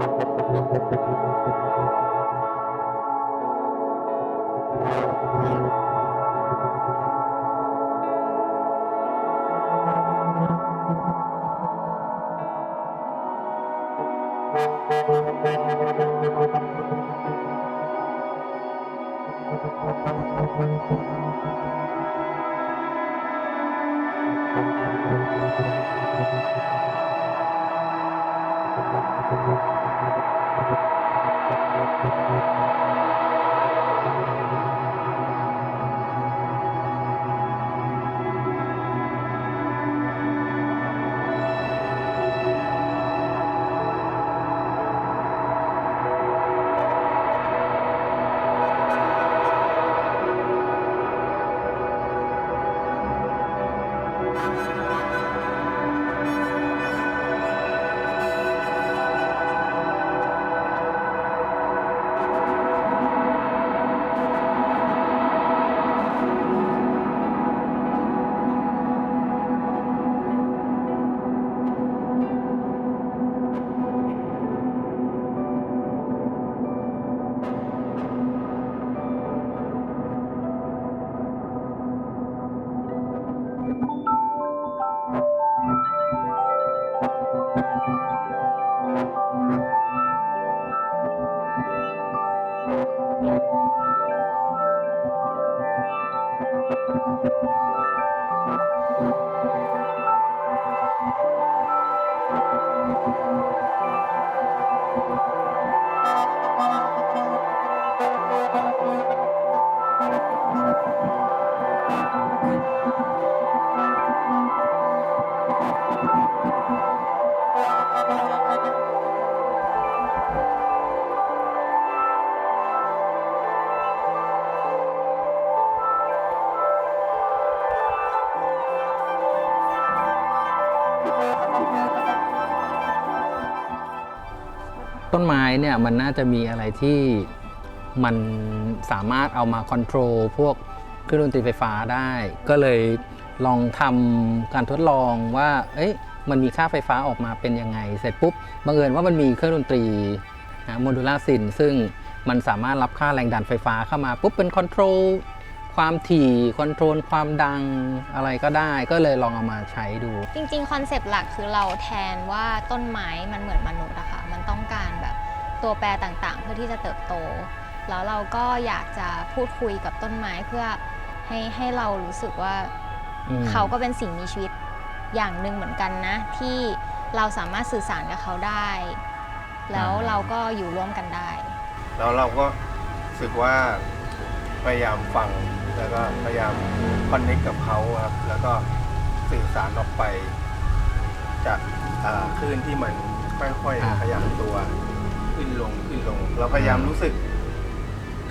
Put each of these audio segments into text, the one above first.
Thank you. you ต้นไม้เนี่ยมันน่าจะมีอะไรที่มันสามารถเอามาคอนโทรลพวกเครื่องดนตรีไฟฟ้าได้ ก็เลยลองทำการทดลองว่า เอ๊ะมันมีค่าไฟฟ้าออกมาเป็นยังไง เสร็จปุ๊บบังเอิญว่ามันมีเครื่องดนตรีโมดูลาซินซึ่งมันสามารถรับค่าแรงดันไฟฟ้าเข้ามาปุ๊บเป็นคอนโทรลความถี่คอนโทรลความดังอะไรก็ได้ก็เลยลองเอามาใช้ดู จริงๆ คอนเซปต์หลักคือเราแทนว่าต้นไม้มันเหมือนมนุษย์อะค่ะ ต้องการแบบตัวแปรต่างๆ เพื่อที่จะเติบโต แล้วเราก็อยากจะพูดคุยกับต้นไม้เพื่อให้ให้เรารู้สึกว่าอืมเขาก็เป็นสิ่งมีชีวิตอย่างหนึ่งเหมือนกันนะ ที่เราสามารถสื่อสารกับเขาได้ แล้วเราก็อยู่ร่วมกันได้ แล้วเราก็รู้สึกว่าพยายามฟังแล้วก็พยายามคอนเนคกับเขาครับแล้วก็สื่อสารออกไป จากอ่าคลื่นที่มัน ค่อยอ่า ๆขยับตัว ขึ้นลงขึ้นลง เราพยายามรู้สึก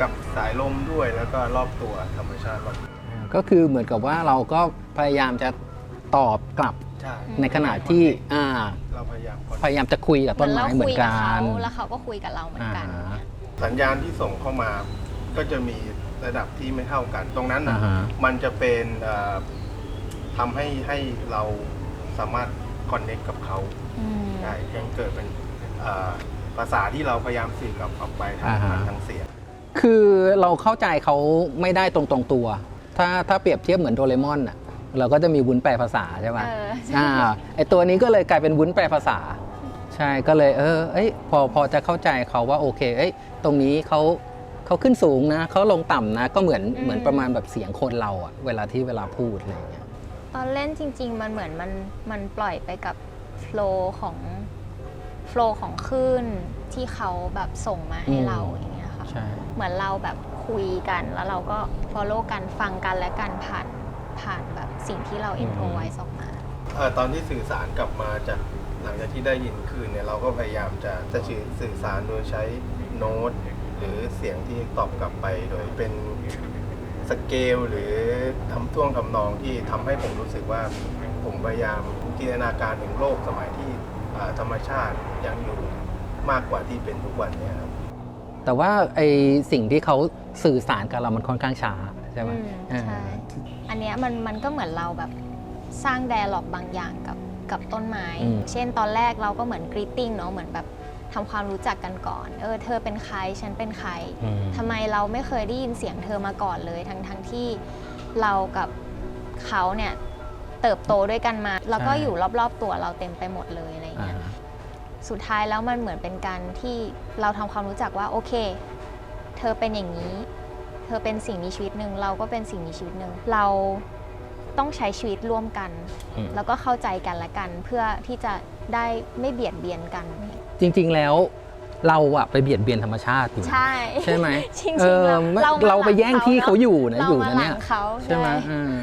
กับสายลมด้วยแล้วก็รอบตัวธรรมชาติรอบตัวก็คือเหมือนกับว่าเราก็พยายามจะตอบกลับใช่ในขณะที่อ่าเราพยายาม connect พยายามจะคุยกับต้นไม้เหมือนกัเราคุยกับนเขาแล้วเขาก็คุยกับเราเหมือนกันอ่า สัญญาณที่ส่งเข้ามา ก็จะมีระดับที่ไม่เท่ากัน ตรงนั้นนะอ่าฮะมันจะเป็นเอ่อทำให้ให้เราสามารถ คอนเน c t กับเขาอืม ได้ยังเกิดเป็นเอ่อภาษาที่เราพยายามสื่อกับออกไปทางอ่าฮะ ทางเสียง คือเราเข้าใจเขาไม่ได้ตรงตรงๆตัว ถ้าถ้าเปรียบเทียบเหมือนโดเรมอนอะ เราก็จะมีวุ้นแปลภาษาใช่ไหมเออใช่ อ่า ไอตัวนี้ก็เลยกลายเป็นวุ้นแปลภาษา ใช่ ก็เลยเออ เอ้ย พอพอจะเข้าใจเขาว่าโอเค เอ้ย ตรงนี้เขาเขาขึ้นสูงนะ เขาลงต่ำนะ ก็เหมือนเหมือนประมาณแบบเสียงคนเราอะเวลาที่เวลาพูดอะไรอย่างเงี้ย ตอนเล่นจริง ๆ มันเหมือนมันมันปล่อยไปกับโฟล์ของโฟล์ของคลื่นที่เขาแบบส่งมาให้อืมเราอย่างเงี้ยค่ะ ใช่ เหมือนเราแบบคุยกันแล้วเราก็ follow กันฟังกันและกันผ่านผ่านแบบสิ่งที่เรา improvise ออกมา เอ่อตอนที่สื่อสารกลับมาจากหลังจากที่ได้ยินคืนเนี่ยเราก็พยายามจะจะสื่อสื่อสารโดยใช้โน้ต หรือเสียงที่ตอบกลับไปโดยเป็น สเกลหรือทำท่วงทำนองที่ทำให้ผมรู้สึกว่าผมพยายามจินตนาการถึงโลกสมัยที่อ่าธรรมชาติยังอยู่มากกว่าที่เป็นทุกวันเนี่ยครับแต่ว่าไอสิ่งที่เขาสื่อสารกับเรามันค่อนข้างช้าใช่ไหมอืมอ่าใช่อันเนี้ยมันมันก็เหมือนเราแบบสร้างแดร์ล็อกบางอย่างกับกับต้นไม้อืมเช่นตอนแรกเราก็เหมือนกรีตติ้งเนาะเหมือนแบบ ทำความรู้จักกันก่อน เออ เธอเป็นใคร ฉันเป็นใครอืมทำไมเราไม่เคยได้ยินเสียงเธอมาก่อนเลย ทั้งทั้งที่เรากับเขาเนี่ยเติบโตด้วยกันมา แล้วก็ใช่อยู่รอบๆตัวเราเต็มไปหมดเลยอะไรอย่างอ่าเงี้ย สุดท้ายแล้วมันเหมือนเป็นการที่เราทำความรู้จักว่าโอเค เธอเป็นอย่างนี้ เธอเป็นสิ่งมีชีวิตหนึ่ง เราก็เป็นสิ่งมีชีวิตหนึ่ง เราต้องใช้ชีวิตร่วมกันอืมแล้วก็เข้าใจกันและกัน เพื่อที่จะได้ไม่เบียดเบียนกัน จริง ๆ แล้วเราอะไปเบียดเบียนธรรมชาติอยู่ใช่ ใช่ไหมจริงเอๆอเราไม่เรามาเราไปแย่งที่เขาอยู่นะเราอยู่มานะหลัเนี่ยงเขา ใช่ไหมใช่อืม